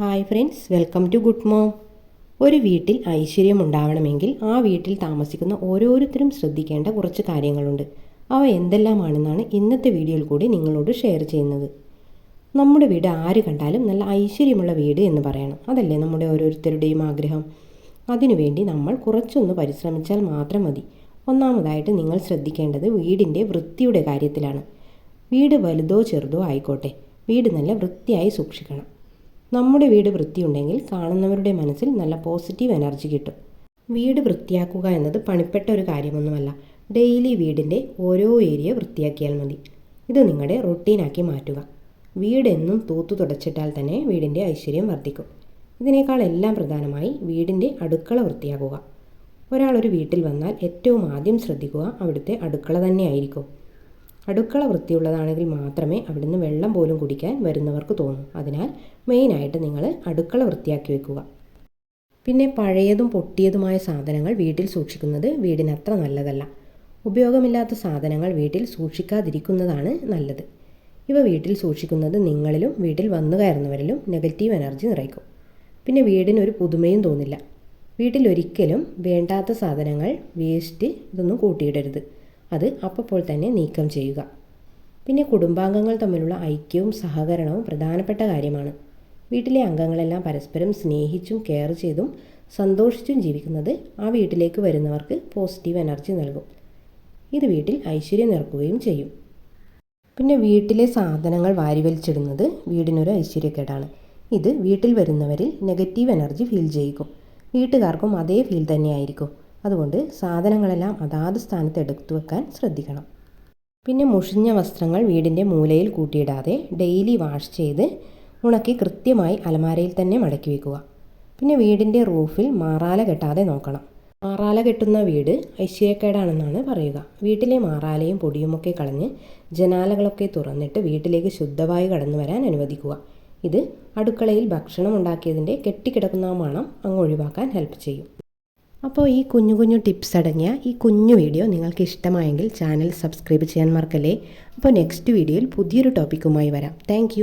Hi friends welcome to Good Mom ഒരു വീട്ടിൽ ഐശ്വര്യം ഉണ്ടാവണമെങ്കിൽ ആ വീട്ടിൽ താമസിക്കുന്ന ഓരോരുത്തരും ശ്രദ്ധിക്കേണ്ട കുറച്ച് കാര്യങ്ങളുണ്ട്. അവ എന്തെല്ലാമാണെന്നാണ് ഇന്നത്തെ വീഡിയോയിൽ കൂടി നിങ്ങളോട് ഷെയർ ചെയ്യുന്നത്. നമ്മുടെ വീട് ആര് കണ്ടാലും നല്ല ഐശ്വര്യമുള്ള വീട് എന്ന് പറയണം. അതല്ലേ നമ്മുടെ ഓരോരുത്തരുടെയും ആഗ്രഹം? അതിനുവേണ്ടി നമ്മൾ കുറച്ചൊന്ന് പരിശ്രമിച്ചാൽ മാത്രം മതി. ഒന്നാമതായിട്ട് നിങ്ങൾ ശ്രദ്ധിക്കേണ്ടത് വീടിന്റെ വൃത്തിയുടെ കാര്യത്തിലാണ്. വീട് വലുതോ ചെറുതോ ആയിക്കോട്ടെ. വീട് നല്ല വൃത്തിയായി സൂക്ഷിക്കണം. നമ്മുടെ വീട് വൃത്തിയുണ്ടെങ്കിൽ കാണുന്നവരുടെ മനസ്സിൽ നല്ല പോസിറ്റീവ് എനർജി കിട്ടും. വീട് വൃത്തിയാക്കുക എന്നത് പണിപ്പെട്ട ഒരു കാര്യമൊന്നുമല്ല. ഡെയിലി വീടിന്റെ ഓരോ ഏരിയ വൃത്തിയാക്കിയാൽ മതി. ഇത് നിങ്ങളുടെ റൊട്ടീനാക്കി മാറ്റുക. വീടെന്നും തൂത്തു തുടച്ചിട്ടാൽ തന്നെ വീടിന്റെ ഐശ്വര്യം വർദ്ധിക്കും. ഇതിനേക്കാൾ എല്ലാം പ്രധാനമായി വീടിന്റെ അടുക്കള വൃത്തിയാക്കുക. ഒരാളൊരു ഒരു വീട്ടിൽ വന്നാൽ ഏറ്റവും ആദ്യം ശ്രദ്ധിക്കുക അവിടുത്തെ അടുക്കള തന്നെയായിരിക്കും. അടുക്കള വൃത്തിയുള്ളതാണെങ്കിൽ മാത്രമേ അവിടുന്ന് വെള്ളം പോലും കുടിക്കാൻ വരുന്നവർക്ക് തോന്നൂ. അതിനാൽ മെയിനായിട്ട് നിങ്ങൾ അടുക്കള വൃത്തിയാക്കി വെക്കുക. പിന്നെ പഴയതും പൊട്ടിയതുമായ സാധനങ്ങൾ വീട്ടിൽ സൂക്ഷിക്കുന്നത് വീടിനത്ര നല്ലതല്ല. ഉപയോഗമില്ലാത്ത സാധനങ്ങൾ വീട്ടിൽ സൂക്ഷിക്കാതിരിക്കുന്നതാണ് നല്ലത്. ഇവ വീട്ടിൽ സൂക്ഷിക്കുന്നത് നിങ്ങളിലും വീട്ടിൽ വന്നു കയറുന്നവരിലും നെഗറ്റീവ് എനർജി നിറയ്ക്കും. പിന്നെ വീടിനൊരു പുതുമയും തോന്നില്ല. വീട്ടിലൊരിക്കലും വേണ്ടാത്ത സാധനങ്ങൾ വേസ്റ്റ് ഇതൊന്നും കൂട്ടിയിടരുത്. അത് അപ്പോൾ തന്നെ നീക്കം ചെയ്യുക. പിന്നെ കുടുംബാംഗങ്ങൾ തമ്മിലുള്ള ഐക്യവും സഹകരണവും പ്രധാനപ്പെട്ട കാര്യമാണ്. വീട്ടിലെ അംഗങ്ങളെല്ലാം പരസ്പരം സ്നേഹിച്ചും കെയർ ചെയ്തും സന്തോഷിച്ചും ജീവിക്കുന്നത് ആ വീട്ടിലേക്ക് വരുന്നവർക്ക് പോസിറ്റീവ് എനർജി നൽകും. ഇത് വീട്ടിൽ ഐശ്വര്യം നിറക്കുകയും ചെയ്യും. പിന്നെ വീട്ടിലെ സാധനങ്ങൾ വാരി വലിച്ചിടുന്നത് വീടിനൊരു ഐശ്വര്യക്കേടാണ്. ഇത് വീട്ടിൽ വരുന്നവരിൽ നെഗറ്റീവ് എനർജി ഫീൽ ചെയ്യിക്കും. വീട്ടുകാർക്കും അതേ ഫീൽ തന്നെയായിരിക്കും. അതുകൊണ്ട് സാധനങ്ങളെല്ലാം അതാത് സ്ഥാനത്ത് എടുത്തു വെക്കാൻ ശ്രദ്ധിക്കണം. പിന്നെ മുഷിഞ്ഞ വസ്ത്രങ്ങൾ വീടിന്റെ മൂലയിൽ കൂട്ടിയിടാതെ ഡെയിലി വാഷ് ചെയ്ത് ഉണക്കി കൃത്യമായി അലമാരയിൽ തന്നെ മടക്കി വെക്കുക. പിന്നെ വീടിന്റെ റൂഫിൽ മാറാല കെട്ടാതെ നോക്കണം. മാറാല കെട്ടുന്ന വീട് ഐശ്വര്യക്കേടാണെന്നാണ് പറയുക. വീട്ടിലെ മാറാലയും പൊടിയുമൊക്കെ കളഞ്ഞ് ജനാലകളൊക്കെ തുറന്നിട്ട് വീട്ടിലേക്ക് ശുദ്ധവായു കടന്നു വരാൻ അനുവദിക്കുക. ഇത് അടുക്കളയിൽ ഭക്ഷണം ഉണ്ടാക്കിയതിന്റെ കെട്ടിക്കിടക്കുന്ന മണം അങ്ങ് ഒഴിവാക്കാൻ ഹെൽപ്പ് ചെയ്യും. അപ്പോൾ ഈ കുഞ്ഞു കുഞ്ഞു ടിപ്സ് അടങ്ങിയ ഈ കുഞ്ഞു വീഡിയോ നിങ്ങൾക്ക് ഇഷ്ടമായെങ്കിൽ ചാനൽ സബ്സ്ക്രൈബ് ചെയ്യാൻ മറക്കല്ലേ. അപ്പോൾ നെക്സ്റ്റ് വീഡിയോയിൽ പുതിയൊരു ടോപ്പിക്കുമായി വരാം. താങ്ക്